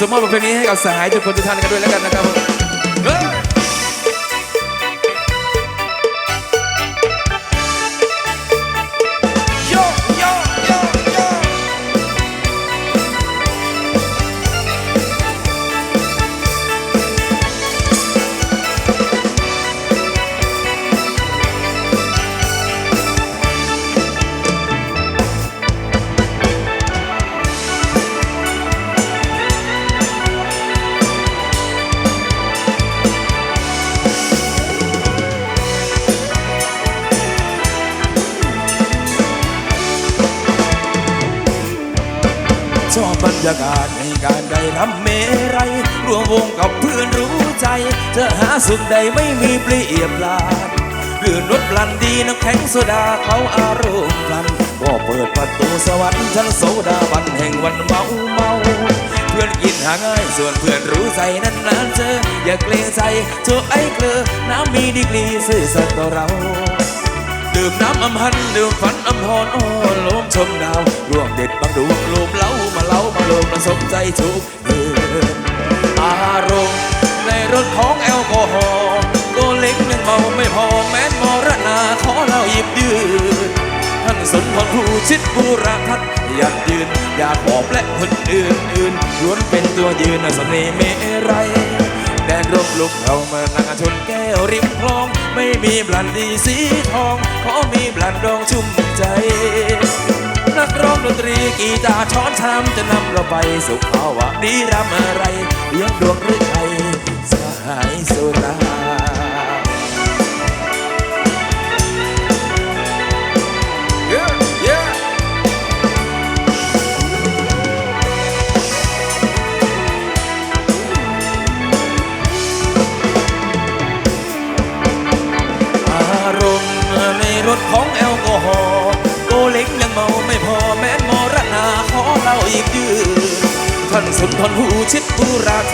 สมมติเพลงนี้ให้กับสหายทุกคนทุกท่านกันด้วยแล้วกันนะครับผม ชอบบรรยากาศในการได้ทำเมรัยรวมวงกับเพื่อนรู้ใจเธอหาสุขใดไม่มีเปรียบลานเรื่อนรถพลันดีน้ำแข็งโซดาเขาอารมณ์พลันก็เปิดประตูสวรรค์ชั้นโซดาบันแห่งวันเมาเมาเพื่อนกินหาง่ายส่วนเพื่อนรู้ใจนั้นนานเจอ อย่าเกรงใจโชไอ้เกลือน้ำมีดีกรีซื่อสัตย์ต่อเรา ดื่มน้ำอำหันดื่มฝันอำพรโอ้ลม ชมดาวร่วงเด็ดบางดูลมเล้ามาเล้ามาลมมาสมใจทุกเดือนอารมณ์ในรถของแอลกอฮอล์โกเล็กยังเมาไม่พอแม้นมรณาขอเล่าหยิบยืนท่านสนพรผู้ชิดบูราทัศน์ยันยืน อยากบอกและคนอื่นอื่นล้วนเป็นตัวยืนสน่ห์เมไรยแดนร่มลุกเรามานั่งชนแก้วริมคลอง ไม่มีบลันดีสีทอง ขอมีบลันดองชุ่มใจ นักร้องดนตรีกีตาร์ช้อนชามจะนำเราไปสู่ภาวะดีรำอะไรเลี้ยงดวงหรือ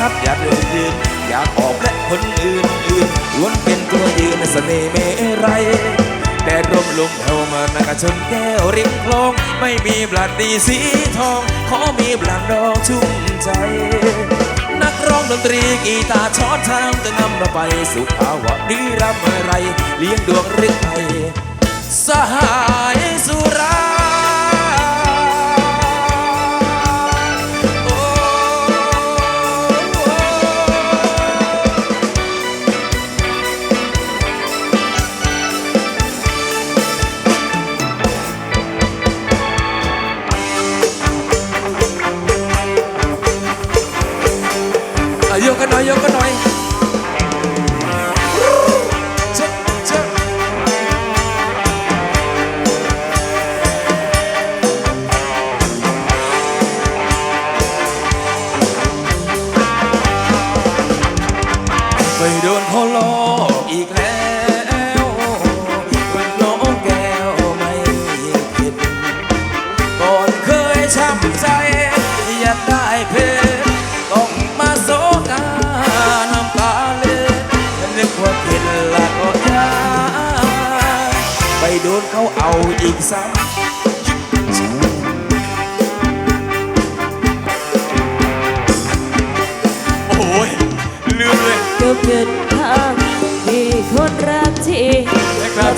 ราทับอย่าเดินยืน อยากออกและคนอื่นอื่นล้วนเป็นตัวยืนเสน่ห์เมไรแดดร่มลมเฮามานักชนแก้วริมคลอง ไม่มีบลัดดีสีทอง ขอมีบลัดดอกชุ่มใจ นักร้องดนตรีกีตาร์ช้อนชามจะนำเราไปสู่ภาวะนิรำอะไร เลี้ยงดวงฤทัยสหายสุรา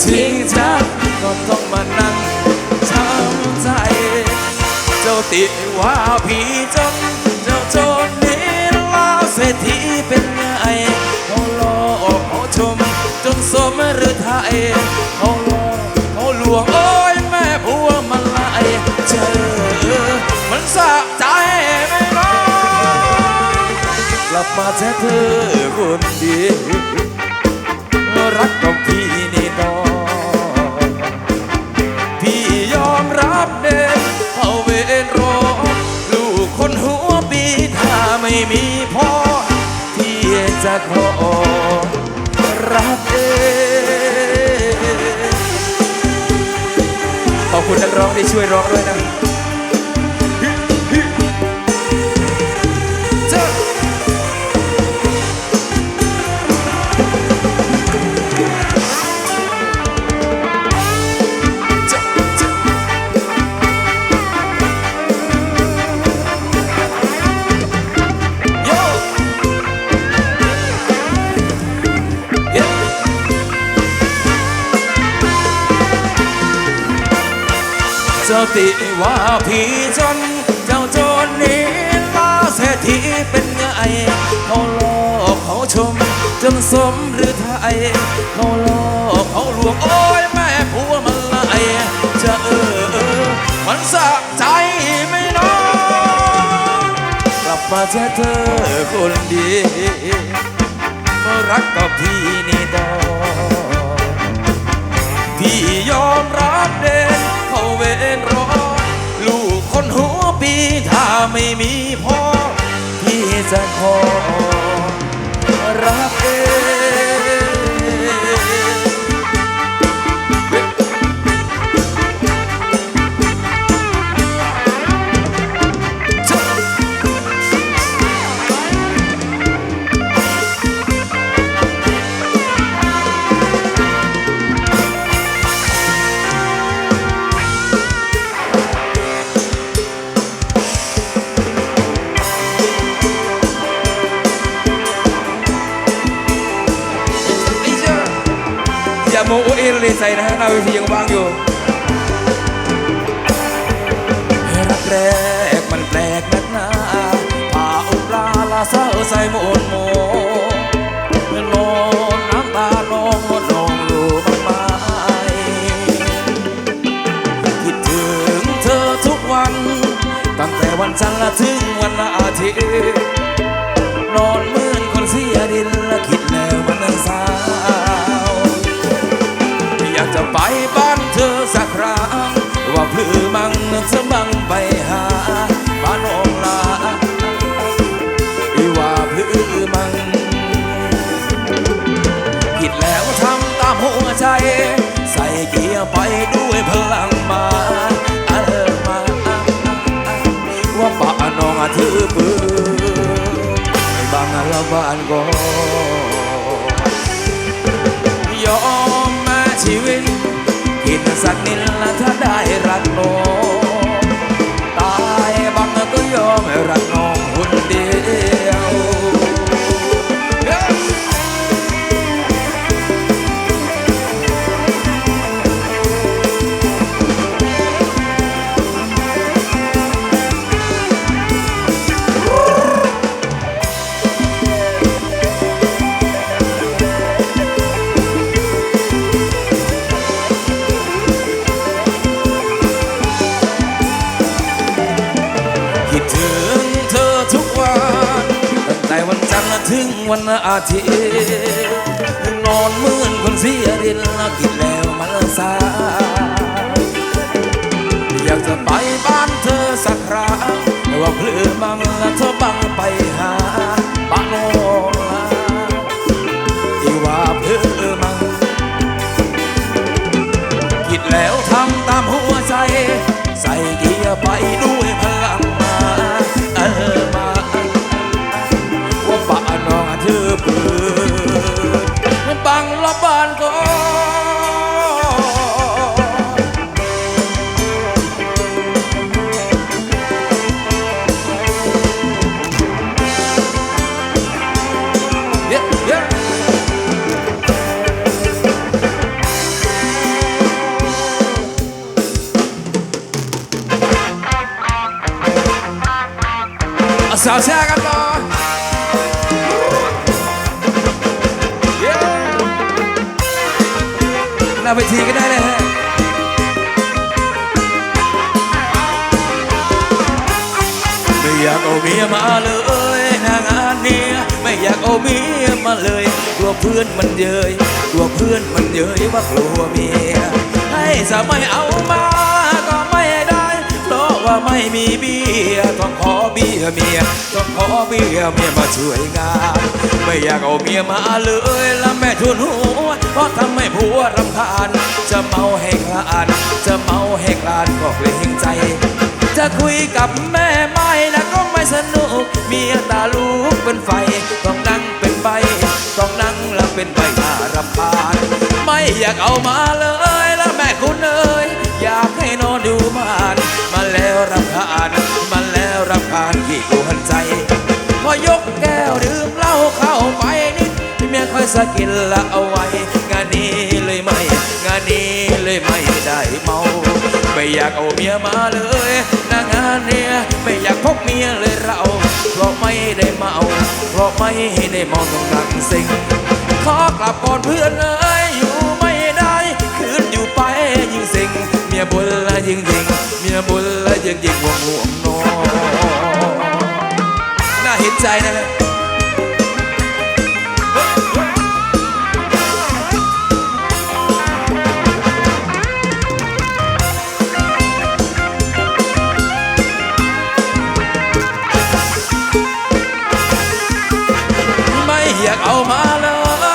ทิ้งฉันก็ต้องมานั่งช้ำใจ เจ้าติดว่าพี่จน เจ้าโจรนี้ล่าเศรษฐีเป็นไงเขาหลอกเขาชม จนสมหรือไทยเขาหลอกเขาลวงโอ้ยแม่พวงมาลายเจอ มันสะใจไม่น้อยกลับมาแท้เธอคนดี จะขอรักเองขอบคุณนักร้องที่ช่วยร้องด้วยนะ จ้าติว่าพี่จน เจ้าโจรนี้ลาเศรษฐีเป็นไงเขาหลอกเขาชม จนสมหรือไทยเขาหลอกเขาลวงโอ้ยแม่ผัวมันไล่จะเออเออมันสะใจไหม่น้องกลับมาเจอเธอคนดีมารักกับพี่นี่ดอก ไม่มีพ่อพี่จะขอรับ ใส่นะฮะหน้าเวทียังว่างอยู่รักแรกมันแปลกนักหนาป่าอุปลาลาเศร้าใส่หมนโมนอนน้ำตาลองนองรู้บ้างไหมคิดถึงเธอทุกวัน ตั้งแต่วันจันทร์ละถึงวันอาทิตย์ากจะไปบ้านเธอสักครั้ง ว่าเพื่อมังจะบังไปหาบ้านองลาอีว่าเพื่อมังคิดแล้วทำตามหัวใจ ใส่เกียร์ไปด้วยพลังมาเออมาว่าป่าน้องถือปืนบางละบ้านก็ย ชีวิต กินสักนิดละถ้าได้รักน้อง อาทิตย์นอนเหมือนคนเสียดินกินแล้วมันสาอยากจะไปบ้านเธอสักครั้งแต่ว่าเพลือบังและเธอบังไปหาบ้านโนลาอีว่าเพลือมังคิดแล้วทำตามหัวใจ ใส่เกียร์ไปด้วยพลัง สาวแช่กันต่อเย้หน้าเวทีก็ได้เลยฮะไม่อยากเอาเมียมาเลยนางานเนี้ยไม่อยากเอาเมียมาเลยกลัวเพื่อนมันเย้ยกลัวเพื่อนมันเย้ยว่ากลัวเมียให้จะไม่เอามา มีเบี้ยต้องขอเบี้ยเมียต้องขอเบี้ยเมียมาช่วยงาน ไม่อยากเอาเมียมาเลยล้วแม่ทุนหัวเพราะทำให้ผัวรำคาญ จะเมาให้คลาน จะเมาให้คลานก็เกรงใจ จะคุยกับแม่ไม่นะก็ไม่สนุก เมียตาลูกเป็นไฟ ต้องนั่งเป็นใบ ต้องนั่งแล้วเป็นใบหน้ารำคาญ ไม่อยากเอามาเลยำคาญกี่กวนใจ พอยกแก้วดื่มเหล้าเข้าไปนิดเมียคอยสะกินละเอาไว้ งานนี้เลยไม่ งานนี้เลยไม่ได้เมา ไม่อยากเอาเมียมาเลยนางานเนี่ยไม่อยากพบเมียเลยเราเพราะไม่ได้เมาเพราะไม่ได้เมาต้องนั่งสิงขอกลับก่อนเพื่อนเอ้ยอยู่ไม่ได้คืนอยู่ไปยิ่งสิงเมียบุญละยิ่งยิ่งเมียบุญละยิ่งยิ่งห่วงห่วงนอน น่าเห็นใจนะไม่อยากเอามาเล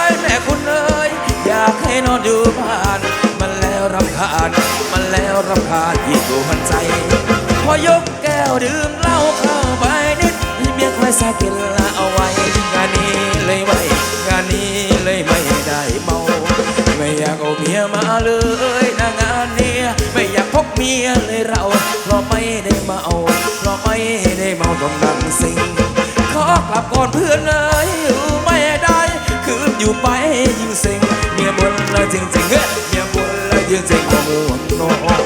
ย แม่คุณเอ้ยอยากให้นอนอยู่บ้าน มันแล้วรำคาญ มันแล้วรำคาญยิ่งดูมันใจ พอยกแก้วดื่ม สากินละเอาไว้ งานนี้เลยไม่งานนี้เลยไม่ได้เมา ไม่อยากเอาเมียมาเลยนะงานเนี้ยไม่อยากพกเมียเลยเรา เพราะไม่ได้เมา เพราะไม่ได้เมาต้องนั่งสิงขอกลับก่อนเพื่อนเอ้ยอยู่ไม่ได้คืนอยู่ไปยิ่งเซ็งเมียบนละจริงจริงๆเฮ้ยเมียบนละจริงจริงๆก็ม่วงนอน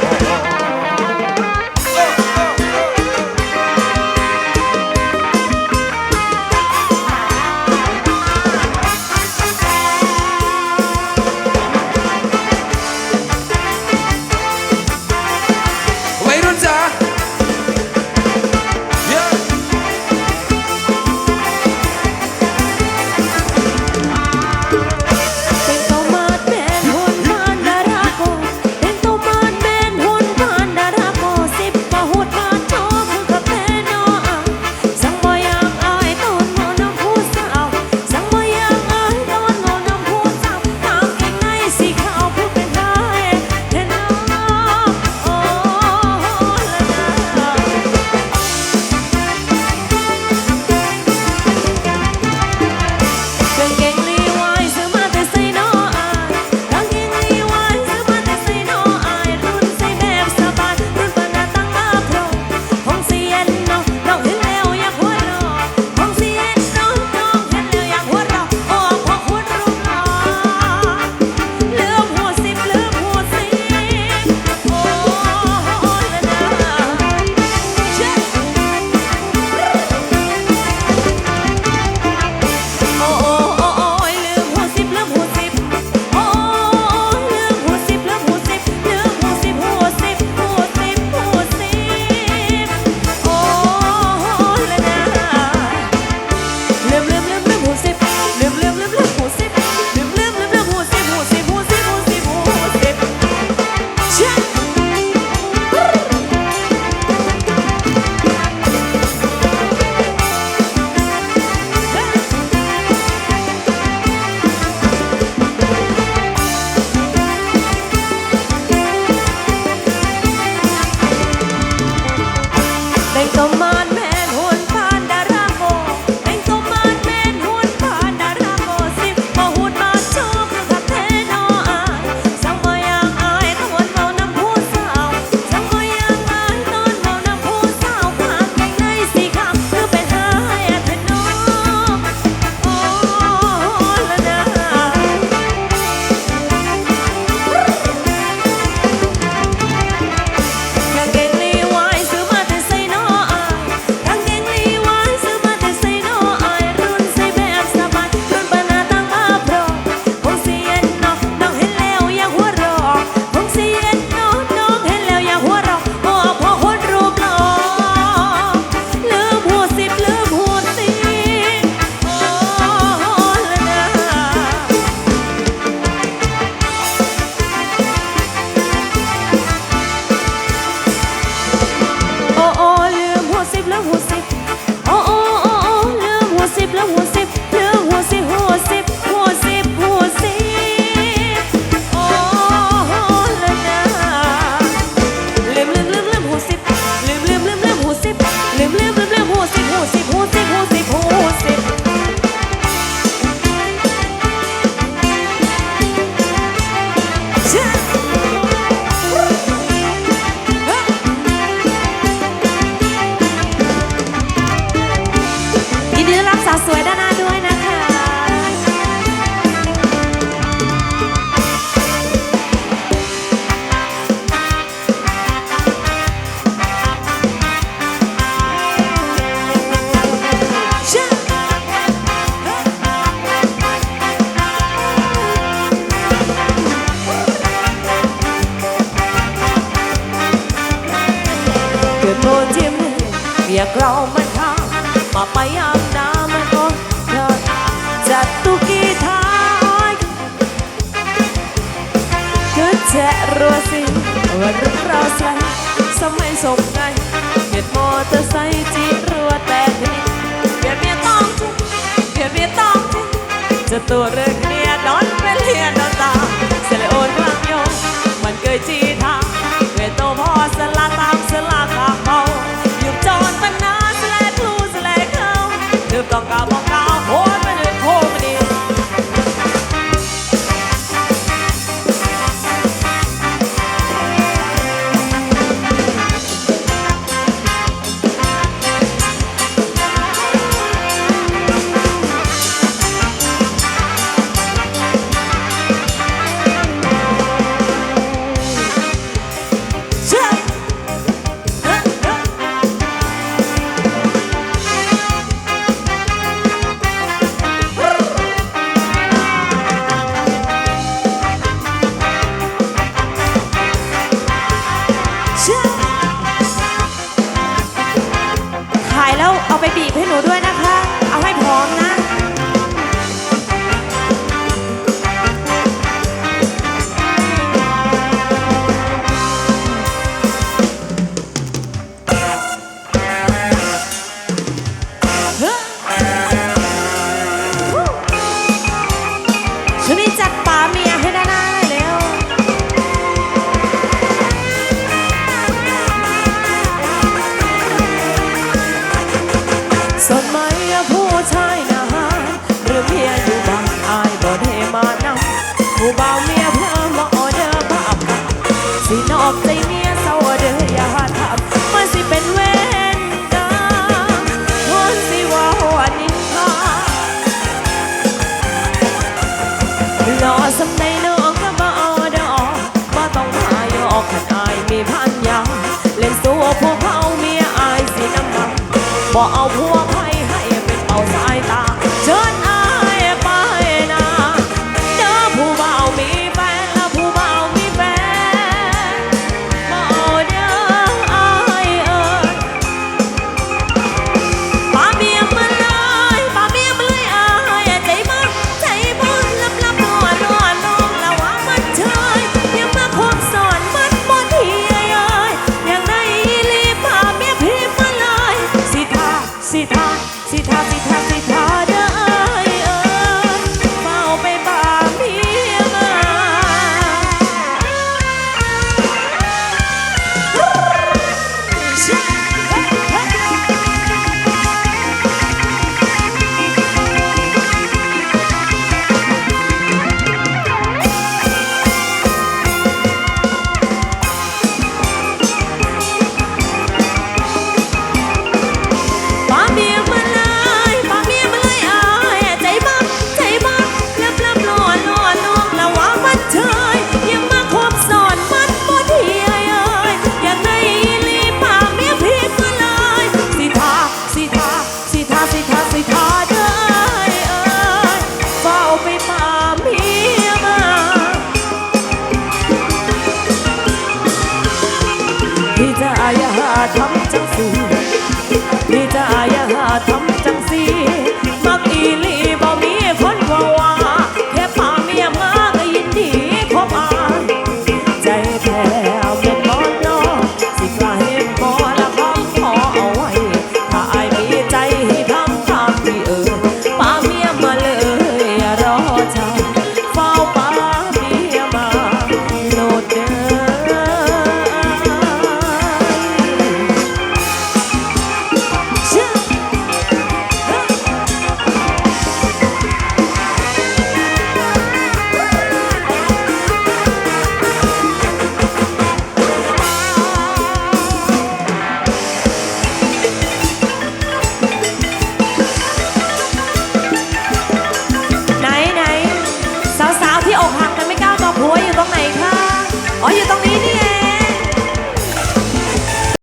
sống hay sộp ngay Việt mô tơ say chỉ rùa tè thì Việt Việt tông chứ Việt Việt tông chứ จะตัวเรื่องเนียนอนเป็นเลียนอนตาเสลโอนกลางโยงมันเคยจีทางเวโตพอสลาตามสลาขางเขาอยู่จอนปัญหาสลายคลูสลายเขาลืมต้องกาวมอง อกใจเมียเศร้าเด้ออย่าทำมันสิเป็นเวรกรรมคนสิว่าหัวนินทาหล่อสำในน้องก็บ่เอาดอกบ่ต้องหายอกขันอายมีพันยาเล่นสู้พวกเขาเมียอายสิน้ำมันบ่เอาพวกให้ให้เป็นเป่าสายตา